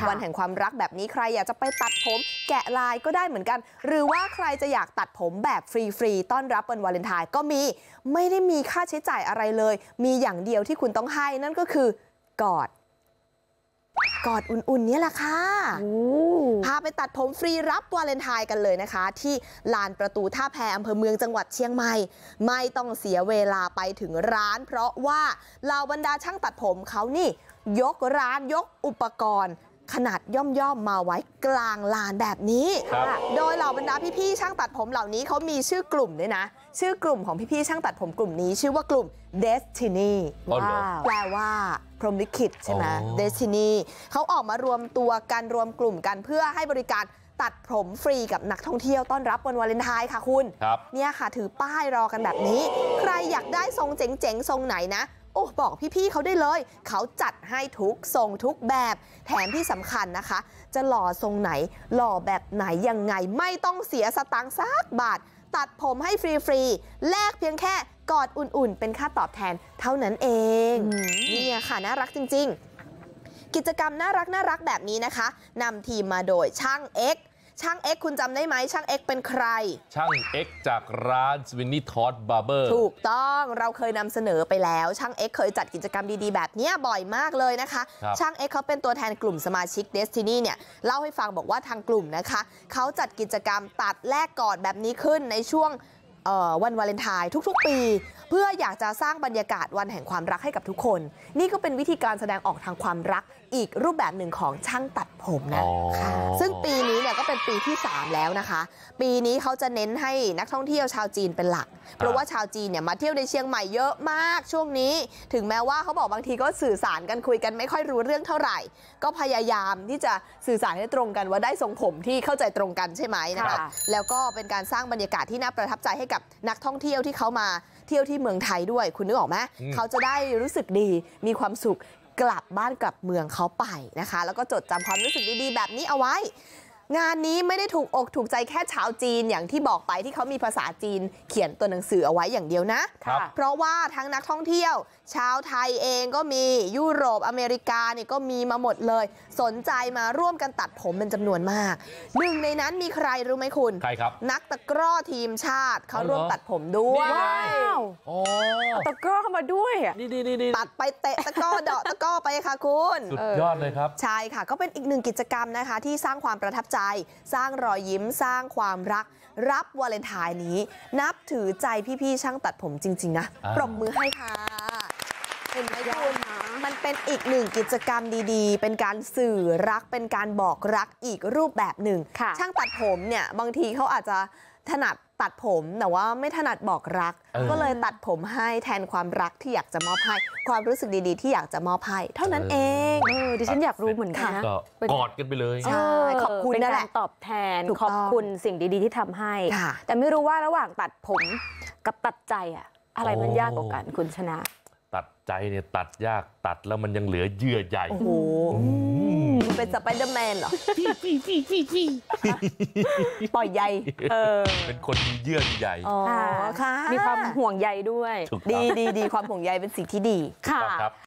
ค่ะวันแห่งความรักแบบนี้ใครอยากจะไปตัดผมแกะลายก็ได้เหมือนกัน หรือว่าใครจะอยากตัดผมแบบฟรีๆต้อนรับวันวาเลนไทน์ก็มีไม่ได้มีค่าใช้จ่ายอะไรเลย มีอย่างเดียวที่คุณต้องให้นั่นก็คือกอดกอดอุ่นๆเนี่ยแหละค่ะโอ้พาไปตัดผมฟรีรับวาเลนไทน์กันเลยนะคะ ที่ลานประตูท่าแพอำเภอเมืองจังหวัดเชียงใหม่ ไม่ต้องเสียเวลาไปถึงร้าน เพราะว่าเหล่าบรรดาช่างตัดผมเขานี่ ยกร้านยกอุปกรณ์ ขนาดย่อมๆมาไว้กลางลานแบบนี้ครับโดยเหล่าบรรดาพี่ๆช่างตัดผมเหล่านี้เขามีชื่อกลุ่มด้วยนะ ชื่อกลุ่มของพี่ๆช่างตัดผมกลุ่มนี้ชื่อว่ากลุ่ม Destiny อ๋อเหรอว้าวแปลว่าพรหมลิขิตใช่ไหมอ๋อเดซินีเขาออกมารวมตัวกันรวมกลุ่มกันเพื่อให้บริการตัดผมฟรีกับนักท่องเที่ยวต้อนรับวันวาเลนไทน์ค่ะคุณครับเนี่ยค่ะถือป้ายรอกันแบบนี้ ใครอยากได้ทรงเจ๋งๆ ทรงไหนนะโอ้ บอกพี่ๆเขาได้เลย เขาจัดให้ทุกทรงทุกแบบ แถมที่สำคัญนะคะ จะหล่อทรงไหน หล่อแบบไหนยังไงไม่ต้องเสียสตังค์สักบาท ตัดผมให้ฟรีๆแลกเพียงแค่กอดอุ่นๆ เป็นค่าตอบแทนเท่านั้นเองนี่ค่ะน่ารักจริง ๆ กิจกรรมน่ารักน่ารักแบบนี้นะคะนำทีมมาโดยช่าง X ช่าง X คุณจำได้ไหมช่าง X เป็นใคร ช่าง X จากร้านสวินนี่ทอดบาร์เบอร์ถูกต้องเราเคยนำเสนอไปแล้ว ช่าง X เคยจัดกิจกรรมดีๆ แบบเนี้ยบ่อยมากเลยนะคะครับช่าง X เขาเป็นตัวแทนกลุ่มสมาชิก Destiny เนี่ยเล่าให้ฟังบอกว่าทางกลุ่มนะคะเขาจัดกิจกรรมตัดแลกกอดแบบนี้ขึ้นในช่วงเอ่อ วันวาเลนไทน์ทุกๆ ปี เพื่ออยากจะสร้างบรรยากาศวันแห่งความรักให้กับทุกคน นี่ก็เป็นวิธีการแสดงออกทางความรักอีกรูปแบบหนึ่งของช่างตัดผมนะอ๋อค่ะซึ่งปีนี้เนี่ยก็เป็นปีที่ 3 แล้วนะคะ ปีนี้เขาจะเน้นให้นักท่องเที่ยวชาวจีนเป็นหลัก เพราะว่าชาวจีนเนี่ยมาเที่ยวในเชียงใหม่เยอะมากช่วงนี้ ถึงแม้ว่าเขาบอกบางทีก็สื่อสารกันคุยกันไม่ค่อยรู้เรื่องเท่าไหร่ ก็พยายามที่จะสื่อสารให้ตรงกันว่าได้ทรงผมที่เข้าใจตรงกันใช่ไหมนะคะค่ะแล้วก็เป็นการสร้างบรรยากาศที่น่าประทับใจให้กับนักท่องเที่ยวที่เขามาเที่ยวที่เมืองไทยด้วยคุณนึกออกไหมอืมเขาจะได้รู้สึกดีมีความสุขกลับบ้านกลับเมืองเขาไปนะคะ แล้วก็จดจำความรู้สึกดีๆแบบนี้เอาไว้ งานนี้ไม่ได้ถูกอกถูกใจแค่ชาวจีนอย่างที่บอกไปที่เขามีภาษาจีนเขียนตัวหนังสือเอาไว้อย่างเดียวนะครับเพราะว่าทั้งนักท่องเที่ยว ชาวไทยเองก็มียุโรปอเมริกาเนี่ยก็มีมาหมดเลย สนใจมาร่วมกันตัดผมเป็นจำนวนมากหนึ่งในนั้นมีใครรู้ไหมคุณใครครับนักตะกร้อทีมชาติเขาอ๋อเหรอร่วมตัดผมด้วยนี่ไงว้าวอ๋อตะกร้อเข้ามาด้วยอะนี่นี่นี่นี่ตัดไปเตะตะกร้อเดาะตะกร้อไปค่ะคุณสุดยอดเลยครับใช่ค่ะ ก็เป็นอีกหนึ่งกิจกรรมนะคะ ที่สร้างความประทับใจสร้างรอยยิ้มสร้างความรัก รับวาเลนไทน์นี้ นับถือใจพี่ๆช่างตัดผมจริง ๆ นะอ่าปรบมือให้ค่ะเห็นไหมคุณมันเป็นอีกหนึ่งกิจกรรมดีๆ เป็นการสื่อรักเป็นการบอกรักอีกรูปแบบหนึ่งค่ะช่างตัดผมเนี่ยบางทีเขาอาจจะถนัด ตัดผมแต่ว่าไม่ถนัดบอกรักเออก็เลยตัดผมให้แทนความรักที่อยากจะมอบให้ความรู้สึกดีๆ ที่อยากจะมอบให้เท่านั้นเองเออดิฉันอยากรู้เหมือนกันนะก็เป็นกอดกันไปเลยใช่ขอบคุณเป็นนั่นแหกาละรตอบแทนถูกขอบต้องคุณสิ่งดีๆที่ทำให้ค่ะแต่ไม่รู้ว่าระหว่างตัดผมกับตัดใจอะอะไรมันโอ้ยากกว่ากันคุณชนะ ตัดใจเนี่ยตัดยากตัดแล้วมันยังเหลือเยื่อใหญ่โอ้โหมัน เป็นสไปเดอร์แมนเหรอปล่อยใยเออเป็นคนมีเยื่อใหญ่อ๋อค่ะมีความห่วงใยด้วยถูกดีต้องดีดีความห่วงใยเป็นสิ่งที่ดีค่ะครับ